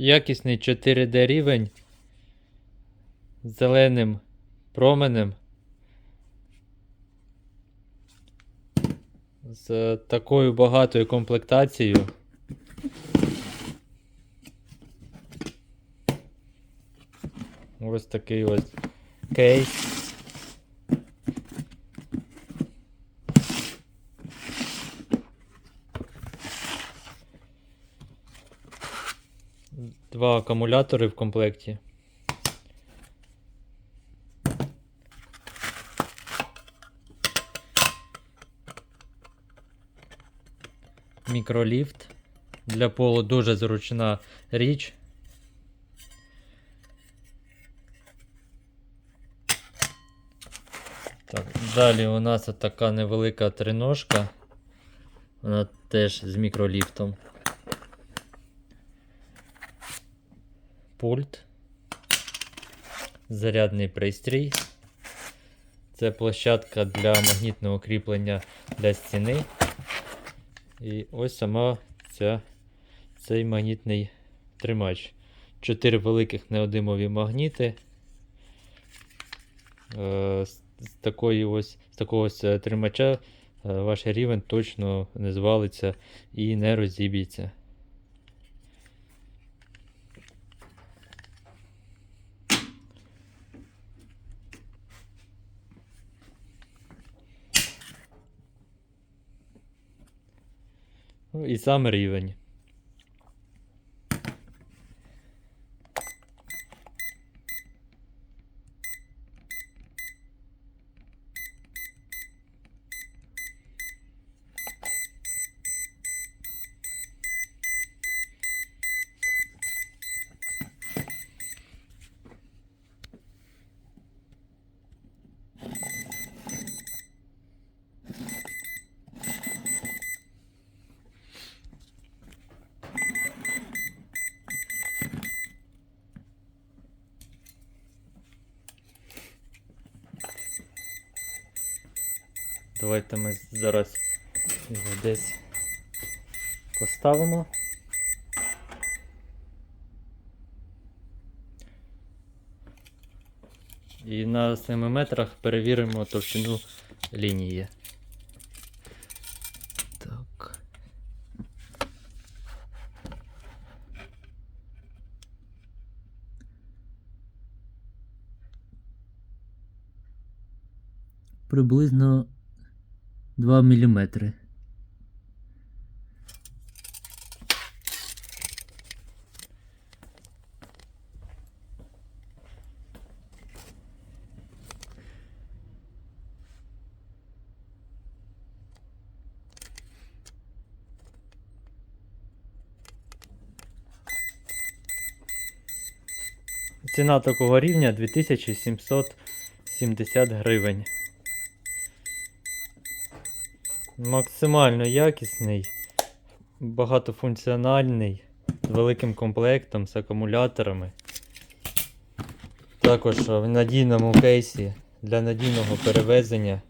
Якісний 4D рівень з зеленим променем. З такою багатою комплектацією. Ось такий ось кейс. Два акумулятори в комплекті. Мікроліфт. Для полу дуже зручна річ. Так, далі у нас така невелика триножка. Вона теж з мікроліфтом. Пульт. Зарядний пристрій. Це площадка для магнітного кріплення для стіни. І ось сама ця, цей магнітний тримач. Чотири великих неодимові магніти. Е, з, такої ось, з такого ось е, тримача е, ваш рівень точно не звалиться і не розіб'ється. І сам рівень. Давайте ми зараз його десь поставимо. І на 7 метрах перевіримо товщину лінії. Так. Приблизно 2 міліметри. Ціна такого рівня 2770 гривень. Максимально якісний, багатофункціональний, з великим комплектом, з акумуляторами. Також в надійному кейсі для надійного перевезення